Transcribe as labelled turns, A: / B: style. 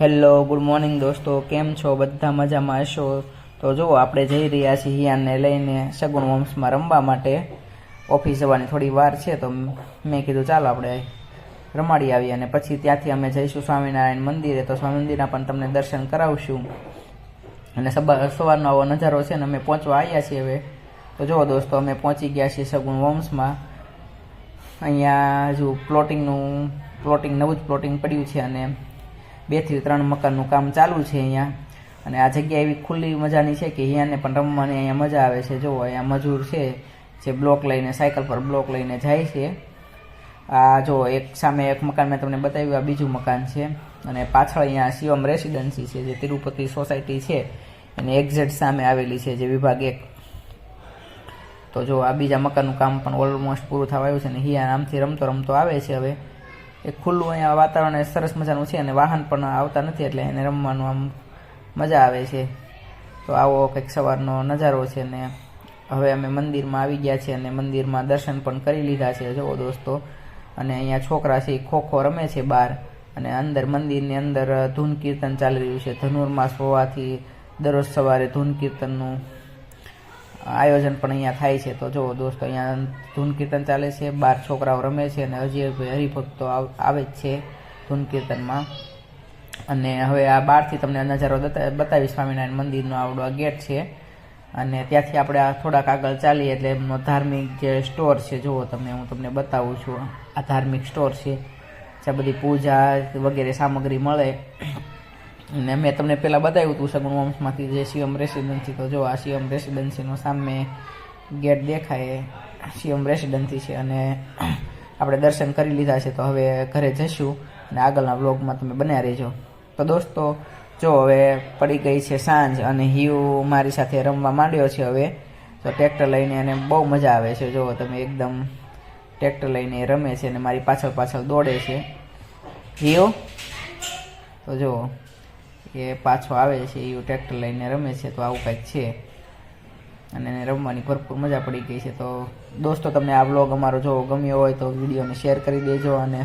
A: Hello, good morning દોસ્તો. કેમ છો? બધા મજામાં હશો? તો જુઓ, આપણે જઈ રહ્યા છીએ હિયાનને લઈને સગુણ વંશમાં રમવા માટે. ઓફિસ જવાની થોડી વાર છે, તો મેં કીધું ચાલો આપણે રમાડી આવીએ અને પછી ત્યાંથી અમે જઈશું સ્વામિનારાયણ મંદિરે. તો સ્વામી મંદિરના પણ તમને દર્શન કરાવશું. અને સવા સવારનો આવો નજારો છે ને અમે પહોંચવા આવ્યા છીએ હવે. તો જુઓ દોસ્તો, અમે પહોંચી ગયા છીએ સગુણ વંશમાં. અહીંયા હજુ પ્લોટિંગનું પ્લોટિંગ નવું જ પ્લોટિંગ પડ્યું છે અને બેથી ત્રણ મકાનનું કામ ચાલુ છે અહીંયા. અને આ જગ્યા એવી ખુલ્લી મજાની છે કે અહીંયાને પણ રમવાની અહીંયા મજા આવે છે. જુઓ અહીંયા મજૂર છે જે બ્લોક લઈને, સાયકલ પર બ્લોક લઈને જાય છે. આ જો, એક સામે એક મકાન મેં તમને બતાવ્યું, આ બીજું મકાન છે. અને પાછળ અહીંયા શિવમ રેસિડન્સી છે, જે તિરુપતિ સોસાયટી છે. એની એક્ઝેટ સામે આવેલી છે, જે વિભાગ એક. તો જો, આ બીજા મકાનનું કામ પણ ઓલમોસ્ટ પૂરું થવા આવ્યું છે અને હિયા આમથી રમતો રમતો આવે છે હવે. એ ખુલ્લું અહીંયા વાતાવરણ સરસ મજાનું છે અને વાહન પણ આવતા નથી એટલે એને રમવાનું આમ મજા આવે છે. તો આવો કંઈક સવારનો નજારો છે ને હવે અમે મંદિરમાં આવી ગયા છીએ અને મંદિરમાં દર્શન પણ કરી લીધા છે. જુઓ દોસ્તો, અને અહીંયા છોકરા છે ખો ખો રમે છે બહાર અને અંદર મંદિરની અંદર ધૂન કીર્તન ચાલી રહ્યું છે. ધનુર્માસ હોવાથી દરરોજ સવારે ધૂન કીર્તનનું આયોજન પણ અહીંયા થાય છે. તો જુઓ દોસ્તો, અહીંયા ધૂન કીર્તન ચાલે છે, બાર છોકરાઓ રમે છે અને હજી હરિભક્તો આવ- જ છે ધૂન કીર્તનમાં અને હવે આ બહારથી તમને નજારો બતા- બતાવી સ્વામિનારાયણ મંદિરનો આવડો આ ગેટ છે. અને ત્યાંથી આપણે આ થોડાક આગળ ચાલીએ એટલે એમનો ધાર્મિક જે સ્ટોર છે, જુઓ તમને હું તમને બતાવું છું આ ધાર્મિક સ્ટોર છે. જ્યાં બધી પૂજા વગેરે સામગ્રી મળે. અને મેં તમને પહેલાં બતાવ્યું હતું સગુણ વંશમાંથી જે શિવમ રેસિડન્સી, તો જો આ શિવમ રેસિડન્સીનો સામે ગેટ દેખાય શિવમ રેસિડન્સી છે અને આપણે દર્શન કરી લીધા છે, તો હવે ઘરે જઈશું અને આગળના વ્લોગમાં તમે બન્યા રહેજો. તો દોસ્તો, જો હવે પડી ગઈ છે સાંજ અને હિયુ મારી સાથે રમવા માંડ્યો છે હવે, તો ટ્રેક્ટર લઈને એને બહુ મજા આવે છે. જો તમે એકદમ ટ્રેક્ટર લઈને રમે છે અને મારી પાછળ પાછળ દોડે છે. હિયો? તો જો એ પાછો આવે છે, એ ટ્રેક્ટર લઈને રમે છે, તો આવું કંઈક છે. અને એને રમવાની ભરપૂર મજા પડી ગઈ છે. તો દોસ્તો તમને આ બ્લોગ અમારો જો ગમ્યો હોય તો વિડીયોને શેર કરી દેજો અને